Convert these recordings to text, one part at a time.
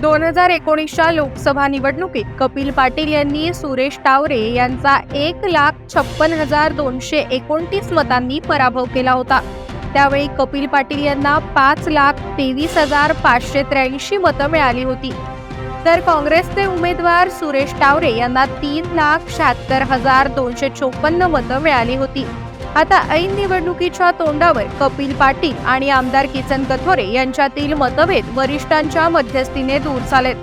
दोन हजार एकोणीसच्या लोकसभा निवडणुकीत कपिल पाटील यांनी सुरेश टावरे यांचा एक लाख छप्पन हजार दोनशे एकोणतीस मतांनी पराभव केला होता. त्यावेळी कपिल पाटील यांना पाच लाख तेवीस हजार पाचशे त्र्याऐंशी मतं मिळाली होती. तर काँग्रेसचे उमेदवार सुरेश टावरे यांना तीन लाख शहात्तर हजार दोनशे चोपन्न मतं मिळाली होती. आता ऐन निवडणुकीच्या तोंडावर कपिल पाटील आणि आमदार किसन कथोरे यांच्यातील मतभेद वरिष्ठांच्या मध्यस्थीने दूर झालेत.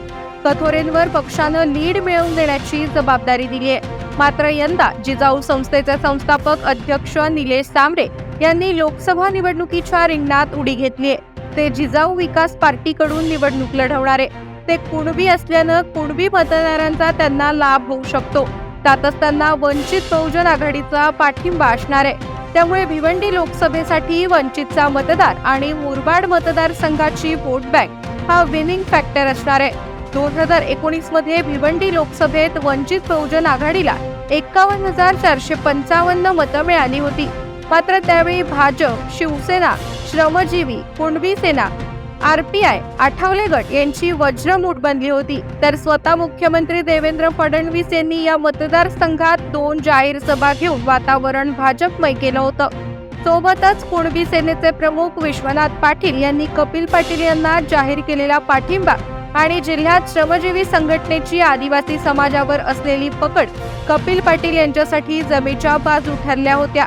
कथोरेंवर पक्षानं लीड मिळवून देण्याची जबाबदारी दिली आहे. मात्र यंदा जिजाऊ संस्थेचे संस्थापक अध्यक्ष निलेश सांबरे यांनी लोकसभा निवडणुकीच्या रिंगणात उडी घेतली आहे. ते जिजाऊ विकास पार्टीकडून निवडणूक लढवणार. आहे ते कुणबी असल्यानं कुणबी मतदारांचा त्यांना लाभ होऊ शकतो. त्यातच त्यांना वंचित बहुजन आघाडीचा पाठिंबा असणार आहे. त्यामुळे भिवंडी लोकसभेसाठी वंचितचा मतदार आणि मुरबाड मतदारसंघाची वोट बँक हा विनिंग फॅक्टर असणार आहे. दोन हजार एकोणीसमध्ये भिवंडी लोकसभेत वंचित बहुजन आघाडीला एकावन्न हजार चारशे पंचावन्न मतं मिळाली होती. मात्र त्यावेळी भाजप शिवसेना श्रमजीवी कुणबी सेना आरपीआय आठवले गट यांची वज्रमूठ बनली होती. तर स्वतः मुख्यमंत्री देवेंद्र फडणवीस यांनी या मतदारसंघात दोन जाहीर सभा घेऊन वातावरण भाजपमय केलं होतं. सोबतच कुणबी सेनेचे प्रमुख विश्वनाथ पाटील यांनी कपिल पाटील यांना जाहीर केलेला पाठिंबा आणि जिल्ह्यात श्रमजीवी संघटनेची आदिवासी समाजावर असलेली पकड कपिल पाटील यांच्यासाठी जमेच्या बाजू ठरल्या होत्या.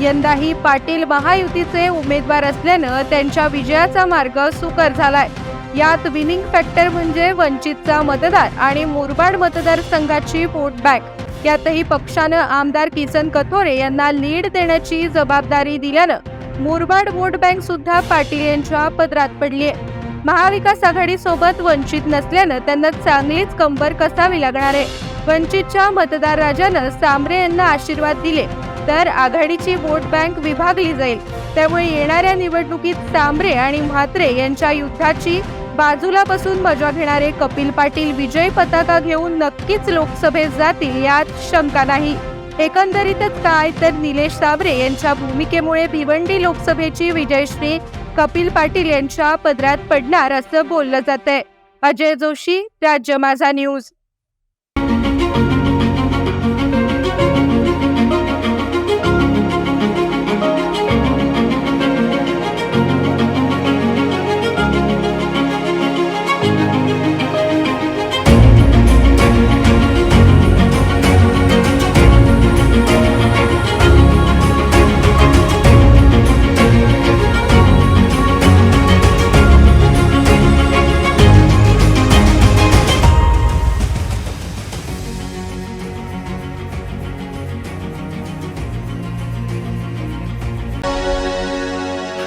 यंदाही पाटील महायुतीचे उमेदवार असल्यानं त्यांच्या विजयाचा मार्ग सुकर झालाय. यात विनिंग फॅक्टर म्हणजे वंचितचा मतदार आणि मुरबाड मतदारसंघाची वोट बँक यातही पक्षानं आमदार किसन कथोरे यांना लीड देण्याची जबाबदारी दिल्यानं मुरबाड वोट बँक सुद्धा पाटील यांच्या पदरात पडली आहे महाविकास आघाडीसोबत वंचित नसल्यानं त्यांना चांगलीच कंबर कसावी लागणार आहे. वंचितच्या मतदार राजानं सांबरे यांना आशीर्वाद दिले. तर आघाडीची वोट बँक विभागली जाईल. त्यामुळे येणाऱ्या निवडणुकीत सांबरे आणि म्हात्रे यांच्या युद्धाची बाजूला बसून मजा घेणारे कपिल पाटील विजय पताका घेऊन नक्कीच लोकसभेत जातील यात शंका नाही. एकंदरीतच काय तर निलेश साबरे यांच्या भूमिकेमुळे भिवंडी लोकसभेची विजयश्री कपिल पाटील यांच्या पदरात पडणार असं बोललं जात आहे अजय जोशी राज्य माझा न्यूज.